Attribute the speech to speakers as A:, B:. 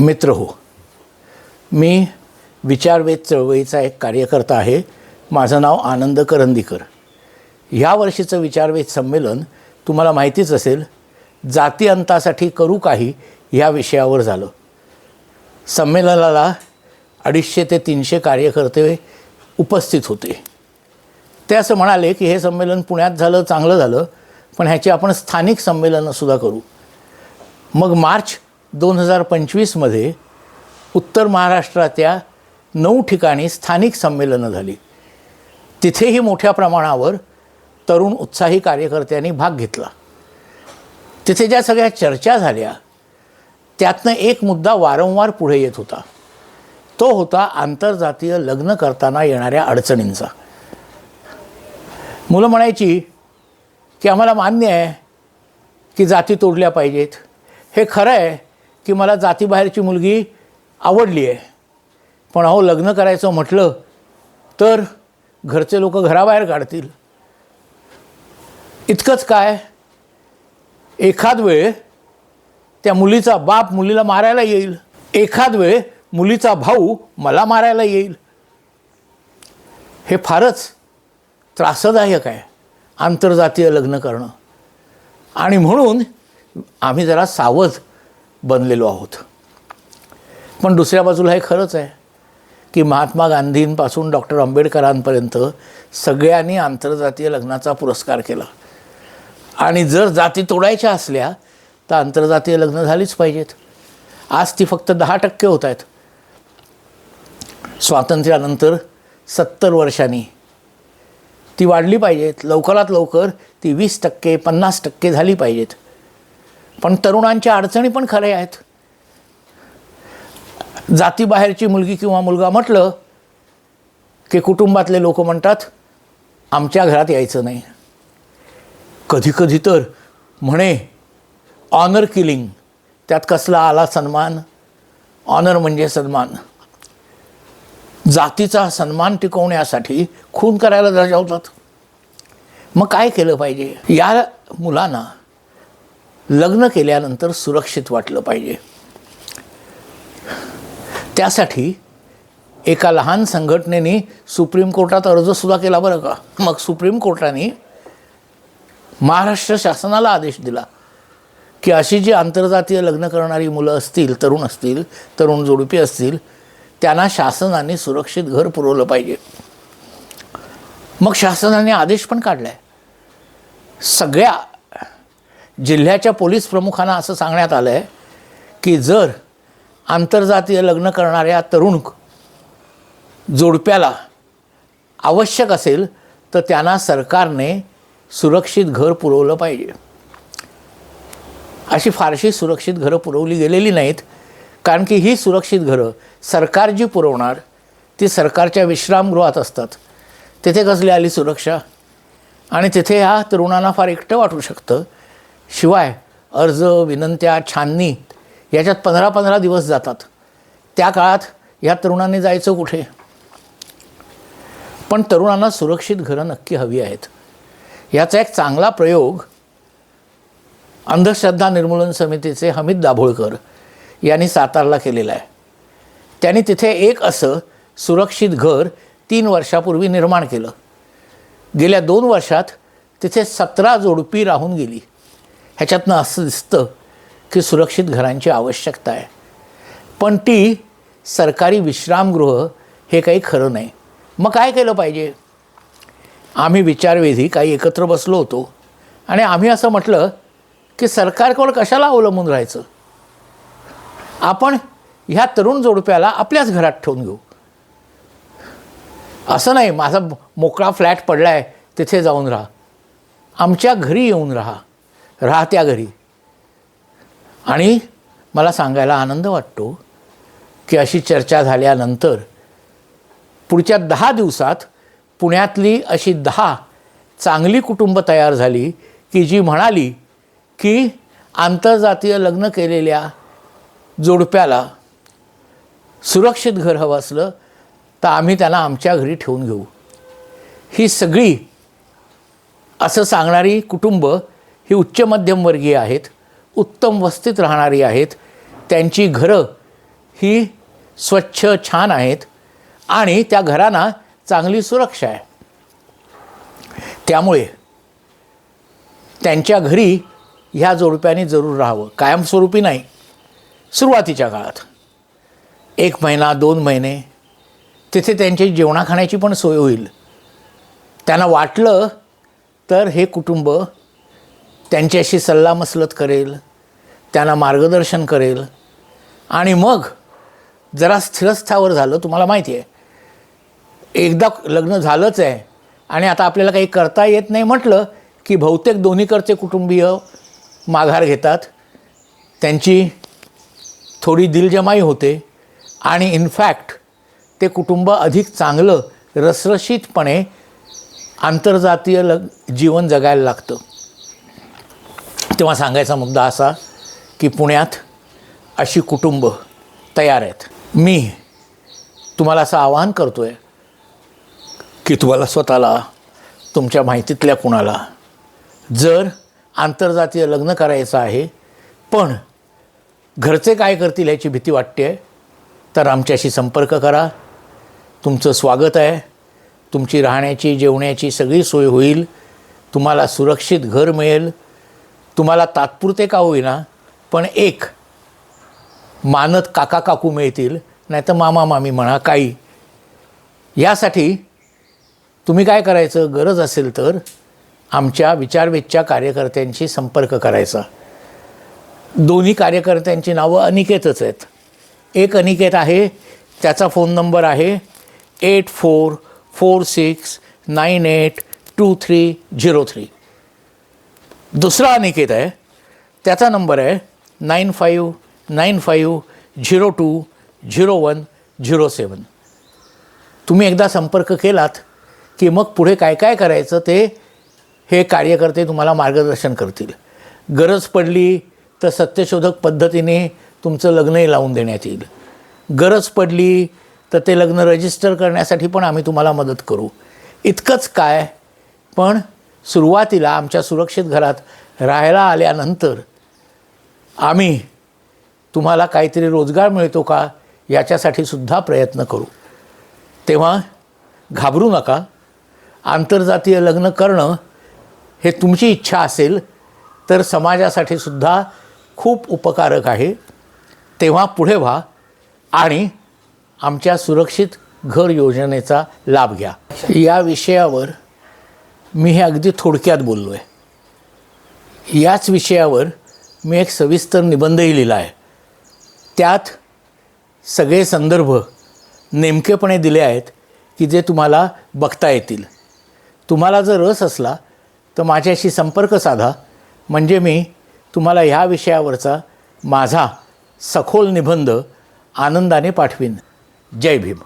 A: मित्र हो. मी विचारवेध चळवळीचा एक कार्यकर्ता आहे. माझं नाव आनंद करंदीकर. ह्या वर्षीचं विचारवेध संमेलन तुम्हाला माहितीच असेल जाती अंतासाठी करू काही ह्या विषयावर झालं. संमेलनाला अडीचशे ते तीनशे कार्यकर्ते उपस्थित होते. ते असं म्हणाले की हे संमेलन पुण्यात झालं चांगलं झालं पण ह्याची आपण स्थानिक संमेलनंसुद्धा करू. मग मार्च दोन हजार पंचवीसमध्ये उत्तर महाराष्ट्रातल्या नऊ ठिकाणी स्थानिक संमेलनं झाली. तिथेही मोठ्या प्रमाणावर तरुण उत्साही कार्यकर्त्यांनी भाग घेतला. तिथे ज्या सगळ्या चर्चा झाल्या त्यातनं एक मुद्दा वारंवार पुढे येत होता. तो होता आंतरजातीय लग्न करताना येणाऱ्या अडचणींचा. मुलं म्हणायची की आम्हाला मान्य आहे की जाती तोडल्या पाहिजेत. हे खरं आहे की मला जातीबाहेरची मुलगी आवडली आहे. पण अहो लग्न करायचं म्हटलं तर घरचे लोक घराबाहेर काढतील. इतकंच काय? एखाद वेळ त्या मुलीचा बाप मुलीला मारायला येईल. एखाद वेळ मुलीचा भाऊ मला मारायला येईल. हे फारच त्रासदायक आहे आंतरजातीय लग्न करणं. आणि म्हणून आम्ही जरा सावध बनलेलो आहोत. पण दुसऱ्या बाजूला हे खरंच आहे की महात्मा गांधींपासून डॉक्टर आंबेडकरांपर्यंत सगळ्यांनी आंतरजातीय लग्नाचा पुरस्कार केला. आणि जर जाती तोडायच्या असल्या तर आंतरजातीय लग्न झालीच पाहिजेत. आज ती फक्त दहा टक्के होत आहेत. स्वातंत्र्यानंतर सत्तर वर्षांनी ती वाढली पाहिजेत. लवकरात लवकर ती वीस टक्के पन्नास टक्के झाली पाहिजेत. पण तरुणांच्या अडचणी पण खऱ्या आहेत. जातीबाहेरची मुलगी किंवा मुलगा म्हटलं की कुटुंबातले लोक म्हणतात आमच्या घरात यायचं नाही. कधीकधी तर म्हणे ऑनर किलिंग त्यात कसला आला सन्मान? ऑनर म्हणजे सन्मान. जातीचा सन्मान टिकवण्यासाठी खून करायला दर्जावतात. मग काय केलं पाहिजे? या मुलांना लग्न केल्यानंतर सुरक्षित वाटलं पाहिजे. त्यासाठी एका लहान संघटनेने सुप्रीम कोर्टात अर्जसुद्धा केला बरं का? मग सुप्रीम कोर्टाने महाराष्ट्र शासनाला आदेश दिला की अशी जी आंतरजातीय लग्न करणारी मुलं असतील तरुण असतील तरुण जोडपी असतील त्यांना शासनाने सुरक्षित घर पुरवलं पाहिजे. मग शासनाने आदेश पण काढला आहे सगळ्या जिल्ह्याच्या पोलीस प्रमुखांना असं सांगण्यात आलं आहे की जर आंतरजातीय लग्न करणाऱ्या तरुण जोडप्याला आवश्यक असेल तर त्यांना सरकारने सुरक्षित घर पुरवलं पाहिजे. अशी फारशी सुरक्षित घरं पुरवली गेलेली नाहीत कारण की ही सुरक्षित घरं सरकार जी पुरवणार ती सरकारच्या विश्रामगृहात असतात. तिथे कसली आली सुरक्षा? आणि तिथे ह्या तरुणांना फार एकटं वाटू शकतं. शिवाय अर्ज विनंत्या छाननी याच्यात पंधरा पंधरा दिवस जातात. त्या काळात या तरुणांनी जायचं कुठे? पण तरुणांना सुरक्षित घरं नक्की हवी आहेत. याचा एक चांगला प्रयोग अंधश्रद्धा निर्मूलन समितीचे हमीद दाभोळकर यांनी सातारला केलेला आहे. त्यांनी तिथे एक असं सुरक्षित घर तीन वर्षापूर्वी निर्माण केलं. गेल्या दोन वर्षात तिथे सतरा जोडपी राहून गेली. ह्याच्यातनं असं दिसतं की सुरक्षित घरांची आवश्यकता आहे. पण ती सरकारी विश्रामगृह हे काही खरं नाही. मग काय केलं पाहिजे? आम्ही विचारवेधी काही एकत्र बसलो होतो. आणि आम्ही असं म्हटलं की सरकारकडं कशाला अवलंबून राहायचं? आपण ह्या तरुण जोडप्याला आपल्याच घरात ठेवून घेऊ. असं नाही माझा मोकळा फ्लॅट पडला आहे तिथे जाऊन राहा. आमच्या घरी येऊन राहा. राहत्या घरी. आणि मला सांगायला आनंद वाटतो की अशी चर्चा झाल्यानंतर पुढच्या दहा दिवसात पुण्यातली अशी दहा चांगली कुटुंब तयार झाली की जी म्हणाली की आंतरजातीय लग्न केलेल्या जोडप्याला सुरक्षित घर हवं असलं तर आम्ही त्यांना आमच्या घरी ठेवून घेऊ. ही सगळी असं सांगणारी कुटुंब ही उच्च मध्यमवर्गीय आहेत उत्तम वस्तीत राहणारी आहेत त्यांची घरं ही स्वच्छ छान आहेत आणि त्या घरांना चांगली सुरक्षा आहे. त्यामुळे त्यांच्या घरी ह्या जोडप्याने जरूर राहावं. कायमस्वरूपी नाही. सुरुवातीच्या काळात. एक महिना दोन महिने तिथे त्यांची जेवणा खाण्याची पण सोय होईल. त्यांना वाटलं तर हे कुटुंब त्यांच्याशी सल्लामसलत करेल त्यांना मार्गदर्शन करेल. आणि मग जरा स्थिरस्थावर झालं तुम्हाला माहिती आहे. एकदा लग्न झालंच आहे आणि आता आपल्याला काही करता येत नाही म्हटलं की बहुतेक दोन्हीकडचे कुटुंबीय माघार घेतात. त्यांची थोडी दिलजमाई होते आणि इनफॅक्ट ते कुटुंब अधिक चांगलं रसरशीतपणे आंतरजातीय लग जीवन जगायला लागतं. तेव्हा सांगायचा मुद्दा असा की पुण्यात अशी कुटुंब तयार आहेत. मी तुम्हाला असं आवाहन करतो आहे की तुम्हाला स्वतःला तुमच्या माहितीतल्या कुणाला जर आंतरजातीय लग्न करायचं आहे पण घरचे काय करतील याची भीती वाटते आहे तर आमच्याशी संपर्क करा. तुमचं स्वागत आहे. तुमची राहण्याची जेवण्याची सगळी सोय होईल. तुम्हाला सुरक्षित घर मिळेल. तुम्हाला तात्पुरते का होईना पण एक मानत काका काकू मिळतील नाही तर मामा मामी म्हणा काही. यासाठी तुम्ही काय करायचं? गरज असेल तर आमच्या विचारवेधच्या कार्यकर्त्यांशी संपर्क करायचा. दोन्ही कार्यकर्त्यांची नावं अनिकेतच आहेत. एक अनिकेत आहे त्याचा फोन नंबर आहे eight four four six nine eight two three zero three. दुसरा अनिकेत आहे. त्याचा नंबर आहे nine five nine five zero two zero one zero seven. तुम्ही एकदा संपर्क केलात की मग पुढे काय काय करायचं ते हे कार्यकर्ते तुम्हाला मार्गदर्शन करतील. गरज पडली तर सत्यशोधक पद्धतीने तुमचं लग्नही लावून देण्यात येईल. गरज पडली तर ते लग्न रजिस्टर करण्यासाठी पण आम्ही तुम्हाला मदत करू. इतकंच काय पण सुरुवातीला आमच्या सुरक्षित घरात राहायला आल्यानंतर आम्ही तुम्हाला काहीतरी रोजगार मिळतो का याच्यासाठी सुद्धा प्रयत्न करू. तेव्हा घाबरू नका. आंतरजातीय लग्न करणं हे तुमची इच्छा असेल तर समाजासाठी सुद्धा खूप उपकारक आहे. तेव्हा पुढे व्हा आणि आमच्या सुरक्षित घर योजनेचा लाभ घ्या. या विषयावर मी हे अगदी थोडक्यात बोललो आहे याच विषयावर मी एक सविस्तर निबंधही लिहिला आहे. त्यात सगळे संदर्भ नेमकेपणे दिले आहेत की जे तुम्हाला बघता येतील. तुम्हाला जर रस असला तर माझ्याशी संपर्क साधा. म्हणजे मी तुम्हाला ह्या विषयावरचा माझा सखोल निबंध आनंदाने पाठवीन. जय भीम.